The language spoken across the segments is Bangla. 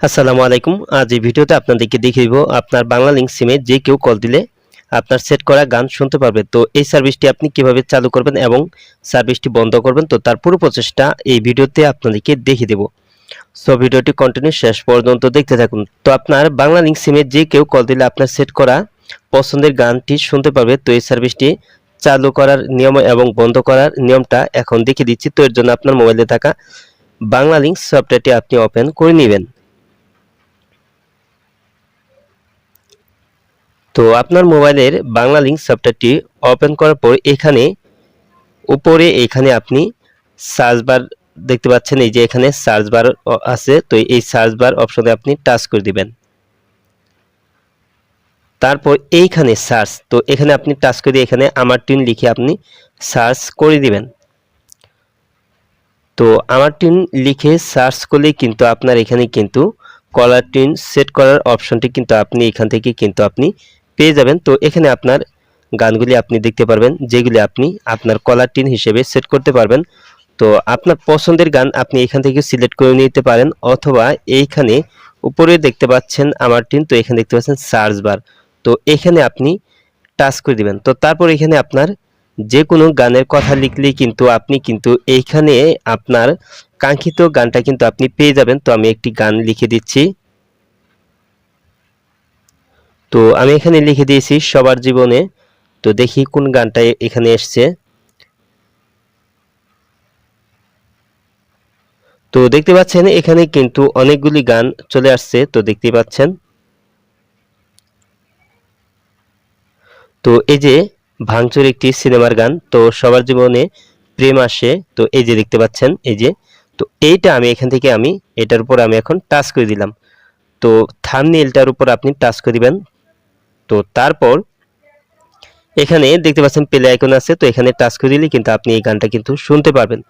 আসসালামু আলাইকুম। আজ এই ভিডিওতে আপনাদেরকে দেখিয়ে আপনার বাংলা লিঙ্ক সিমে যে কেউ কল দিলে আপনার সেট করা গান শুনতে পারবে। তো এই সার্ভিসটি আপনি কীভাবে চালু করবেন এবং সার্ভিসটি বন্ধ করবেন, তো তার পুরো প্রচেষ্টা এই ভিডিওতে আপনাদেরকে দেখিয়ে দেব। সো ভিডিওটি কন্টিনিউ শেষ পর্যন্ত দেখতে থাকুন। তো আপনার বাংলা লিঙ্ক সিমে যে কেউ কল দিলে আপনার সেট করা পছন্দের গানটি শুনতে পারবে। তো এই সার্ভিসটি চালু করার নিয়ম এবং বন্ধ করার নিয়মটা এখন দেখিয়ে দিচ্ছি। তো এর জন্য আপনার মোবাইলে থাকা বাংলা লিঙ্ক সফটওয়্যারটি আপনি ওপেন করে নেবেন। তো আপনার মোবাইলের বাংলা লিঙ্ক সফটওয়্যারটি ওপেন করার পর এখানে, উপরে এখানে আপনি সার্চ বার দেখতে পাচ্ছেন, এই যে এখানে সার্চ বার আছে, তো এই সার্চ বার অপশনে আপনি টাচ করে দিবেন। তারপর এইখানে সার্চ তো এখানে আপনি টাচ করে দিয়ে এখানে আমার টিন লিখে আপনি সার্চ করে দিবেন। তো আমার টিন লিখে সার্চ করলেই কিন্তু আপনার এখানে কিন্তু কলার টিন সেট করার অপশনটি কিন্তু আপনি এখান থেকে কিন্তু আপনি পেয়ে যাবেন। তো এখানে আপনার গানগুলি আপনি দেখতে পারবেন, যেগুলি আপনি আপনার কলার টিন হিসেবে সেট করতে পারবেন। তো আপনার পছন্দের গান আপনি এখান থেকে সিলেক্ট করে নিতে পারেন, অথবা এইখানে উপরে দেখতে পাচ্ছেন আমার টিন, তো এখানে দেখতে পাচ্ছেন সার্চ বার। তো এখানে আপনি টাচ করে দিবেন। তো তারপর এখানে আপনার যে কোনো গানের কথা লিখলেই কিন্তু আপনি কিন্তু এইখানে আপনার কাঙ্ক্ষিত গানটা কিন্তু আপনি পেয়ে যাবেন। তো আমি একটি গান লিখে দিচ্ছি। তো আমি এখানে লিখে দিয়েছি সবার জীবনে। তো দেখি কোন গানটা এখানে এসছে। তো দেখতে পাচ্ছেন, এখানে কিন্তু অনেকগুলি গান চলে আসছে, তো দেখতে পাচ্ছেন। তো এই যে ভাঙচুর একটি সিনেমার গান, তো সবার জীবনে প্রেম আসে, তো এই যে দেখতে পাচ্ছেন, এই যে। তো এইটা আমি এখান থেকে আমি, এটার উপর আমি এখন টাচ করে দিলাম। তো থামনেলটার উপর আপনি টাচ করে দিবেন তো তারপর এখানে দেখতে পাচ্ছেন প্লে আইকন আছে, তো এখানে টাচ করে দিলে কিন্তু আপনি এই গানটা কিন্তু শুনতে পারবেন।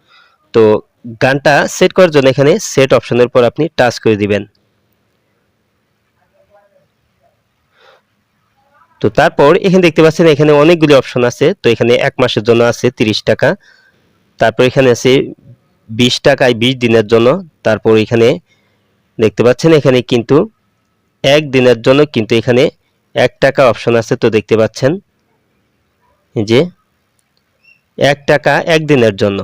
তো গানটা সেট করার জন্য এখানে সেট অপশনের উপর আপনি টাচ করে দিবেন। তো তারপর এখানে দেখতে পাচ্ছেন এখানে অনেকগুলি অপশন আছে, তো এখানে এক মাসের জন্য আছে তিরিশ টাকা, তারপর এখানে আছে বিশ টাকায় বিশ দিনের জন্য, তারপর এখানে দেখতে পাচ্ছেন এখানে কিন্তু এক দিনের জন্য কিন্তু এখানে এক টাকা অপশন আছে তো দেখতে পাচ্ছেন। যে, এক টাকা এক দিনের জন্য।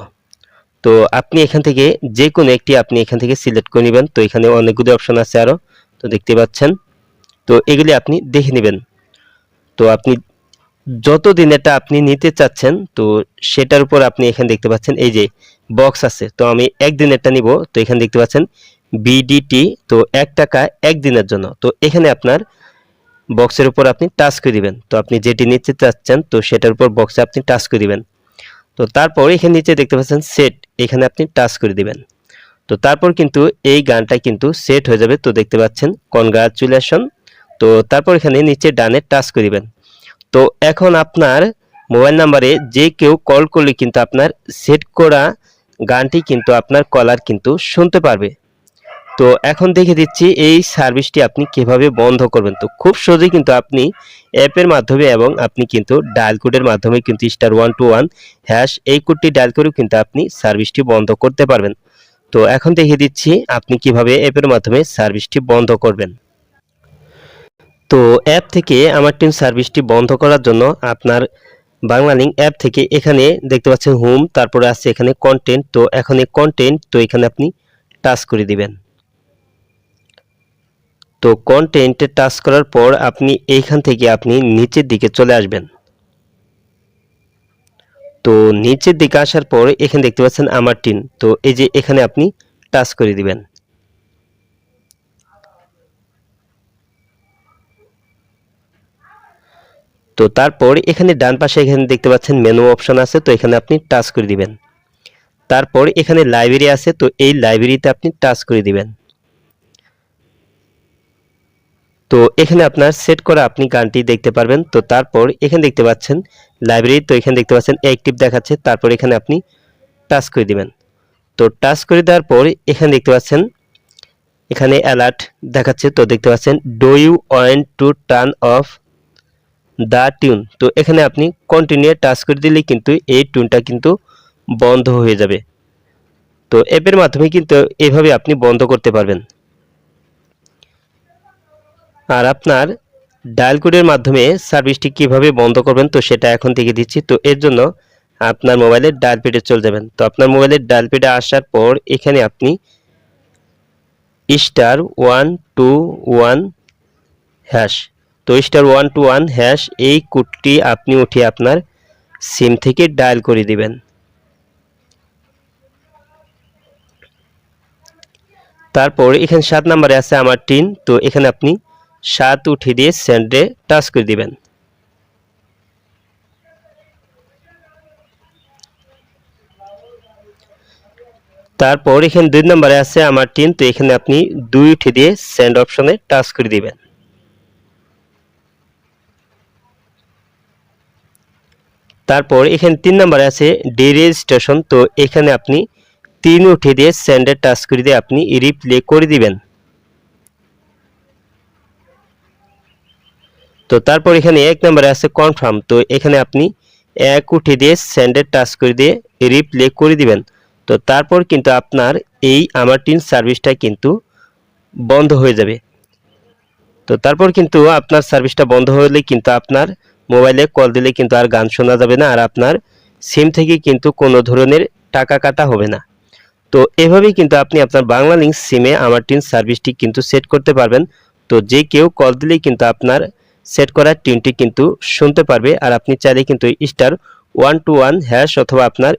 তো আপনি এখান থেকে যে কোনো একটি আপনি এখান থেকে সিলেক্ট করে নেবেন। তো এখানে অনেকগুলি অপশন আছে আরও তো দেখতে পাচ্ছেন। তো এগুলি আপনি দেখে নেবেন। তো আপনি যত দিনেরটা আপনি নিতে চাচ্ছেন, তো সেটার উপর আপনি এখানে দেখতে পাচ্ছেন, এই যে বক্স আছে। তো আমি একদিনেরটা নিব। তো এখানে দেখতে পাচ্ছেন বিডিটি তো এক টাকা একদিনের জন্য। তো এখানে আপনার বক্সের উপর আপনি টাচ করে দিবেন। তো আপনি যেটি নিতে চাচ্ছেন, তো সেটার উপর বক্সে আপনি টাচ করে দিবেন। তো তারপর এখানে নিচে দেখতে পাচ্ছেন সেট এখানে আপনি টাচ করে দিবেন। তো তারপর কিন্তু এই গানটা কিন্তু সেট হয়ে যাবে। তো দেখতে পাচ্ছেন কনগ্রাচুলেশন তো তারপর এখানে নিচে ডানে টাচ করিবেন তো এখন আপনার মোবাইল নাম্বারে যে কেউ কল করলে কিন্তু আপনার সেট করা গানটি কিন্তু আপনার কলার কিন্তু শুনতে পারবে। তো এখন দেখে দিচ্ছি এই সার্ভিসটি আপনি কীভাবে বন্ধ করবেন। তো খুব সহজেই কিন্তু আপনি অ্যাপের মাধ্যমে এবং আপনি কিন্তু ডায়াল কোডের মাধ্যমে কিন্তু star one two one hash এই কোডটি ডায়াল করেও কিন্তু আপনি সার্ভিসটি বন্ধ করতে পারবেন। তো এখন দেখে দিচ্ছি আপনি কীভাবে অ্যাপের মাধ্যমে সার্ভিসটি বন্ধ করবেন। তো অ্যাপ থেকে আমার টিম সার্ভিসটি বন্ধ করার জন্য আপনার বাংলা লিঙ্ক অ্যাপ থেকে এখানে দেখতে পাচ্ছেন হোম, তারপরে আছে এখানে কন্টেন্ট, তো এখন এই কন্টেন্ট, তো এখানে আপনি টাচ করে দিবেন। তো কন্টেন্টে টাচ করার পর আপনি এইখান থেকে আপনি নিচের দিকে চলে আসবেন। তো নিচের দিকে আসার পর এখানে দেখতে পাচ্ছেন আমার টিন তো এই যে এখানে আপনি টাচ করে দিবেন। তো তারপর এখানে ডান পাশে এখানে দেখতে পাচ্ছেন মেনু অপশন আছে, তো এখানে আপনি টাচ করে দিবেন। তারপর এখানে লাইব্রেরি আছে, তো এই লাইব্রেরিতে আপনি টাচ করে দিবেন। তো এখানে আপনার সেট করা আপনি গানটি দেখতে পারবেন। তো তারপর এখানে দেখতে পাচ্ছেন লাইব্রেরি তো এখানে দেখতে পাচ্ছেন অ্যাক্টিভ দেখাচ্ছে। তারপর এখানে আপনি টাচ করে দিবেন। তো টাচ করে দেওয়ার পর এখানে দেখতে পাচ্ছেন, এখানে অ্যালার্ট দেখাচ্ছে। তো দেখতে পাচ্ছেন do you want to turn off the tune তো এখানে আপনি কন্টিনিউ টাচ করে দিলে কিন্তু এই টিউনটা কিন্তু বন্ধ হয়ে যাবে। তো অ্যাপের মাধ্যমে কিন্তু এভাবে আপনি বন্ধ করতে পারবেন। আর আপনার ডায়াল কোডের মাধ্যমে সার্ভিসটি কীভাবে বন্ধ করবেন, তো সেটা এখন থেকে দিচ্ছি। তো এর জন্য আপনার মোবাইলের ডায়াল পেডে চলে যাবেন। তো আপনার মোবাইলের ডায়াল পেডে আসার পর এখানে আপনি star one two one hash তো star one two one hash এই কোডটি আপনি উঠিয়ে আপনার সিম থেকে ডায়াল করে দিবেন। তারপর এখানে সাত নাম্বারে আছে আমার টিন। তো এখানে আপনি সাত উঠে দিয়ে সেন্ডে টাচ করে দিবেন। তারপর এখানে দুই নম্বরে আছে আমার টিন তো এখানে আপনি দুই উঠে দিয়ে সেন্ড অপশনে টাচ করে দিবেন। তারপর এখানে তিন নম্বরে আছে ডি রেজিস্ট্রেশন তো এখানে আপনি তিন উঠে দিয়ে সেন্ডে টাচ করে দিয়ে আপনি রিপ্লে করে দিবেন। তো তারপর এখানে এক নম্বরে আছে কনফার্ম তো এখানে আপনি এক উঠে দিয়ে সেন্ডে টাচ করে দিয়ে রিপ্লে করে দিবেন। তো তারপর কিন্তু আপনার এই আমার টিন সার্ভিসটা কিন্তু বন্ধ হয়ে যাবে। তো তারপর কিন্তু আপনার সার্ভিসটা বন্ধ হলে কিন্তু আপনার মোবাইলে কল দিলে কিন্তু আর গান শোনা যাবে না, আর আপনার সিম থেকে কিন্তু কোনো ধরনের টাকা কাটা হবে না। তো এভাবেই কিন্তু আপনি আপনার বাংলা লিঙ্ক সিমে আমার টিন সার্ভিসটি কিন্তু সেট করতে পারবেন। তো যে কেউ কল দিলেই কিন্তু আপনার সেট করা টিনটি কিন্তু শুনতে পারবে আর আপনি চাইলে কিন্তু star one two one hash অথবা আপনার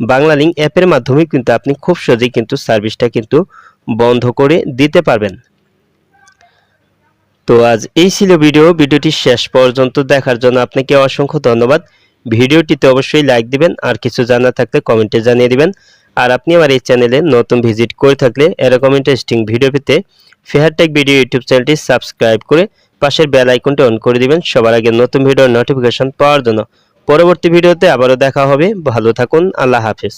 বাংলা লিঙ্ক অ্যাপের মাধ্যমে কিন্তু আপনি খুব সহজেই কিন্তু সার্ভিসটা কিন্তু বন্ধ করে দিতে পারবেন। তো আজ এই ছিল ভিডিও। ভিডিওটি শেষ পর্যন্ত দেখার জন্য আপনাকে অসংখ্য ধন্যবাদ। ভিডিওটিতে অবশ্যই লাইক দিবেন আর কিছু জানা থাকলে কমেন্টে জানিয়ে দিবেন। আর আপনি আমার এই চ্যানেলে নতুন ভিজিট করে থাকলে এরকম ইন্টারেস্টিং ভিডিও পেতে ফেহারটেক ভিডিও ইউটিউব চ্যানেলটি সাবস্ক্রাইব করে পাশের বেল আইকনটি অন করে দিবেন। সবার আগে নতুন ভিডিওর নোটিফিকেশন পাওয়ার জন্য। পরবর্তী ভিডিওতে আবারও দেখা হবে। ভালো থাকুন। আল্লাহ হাফেজ।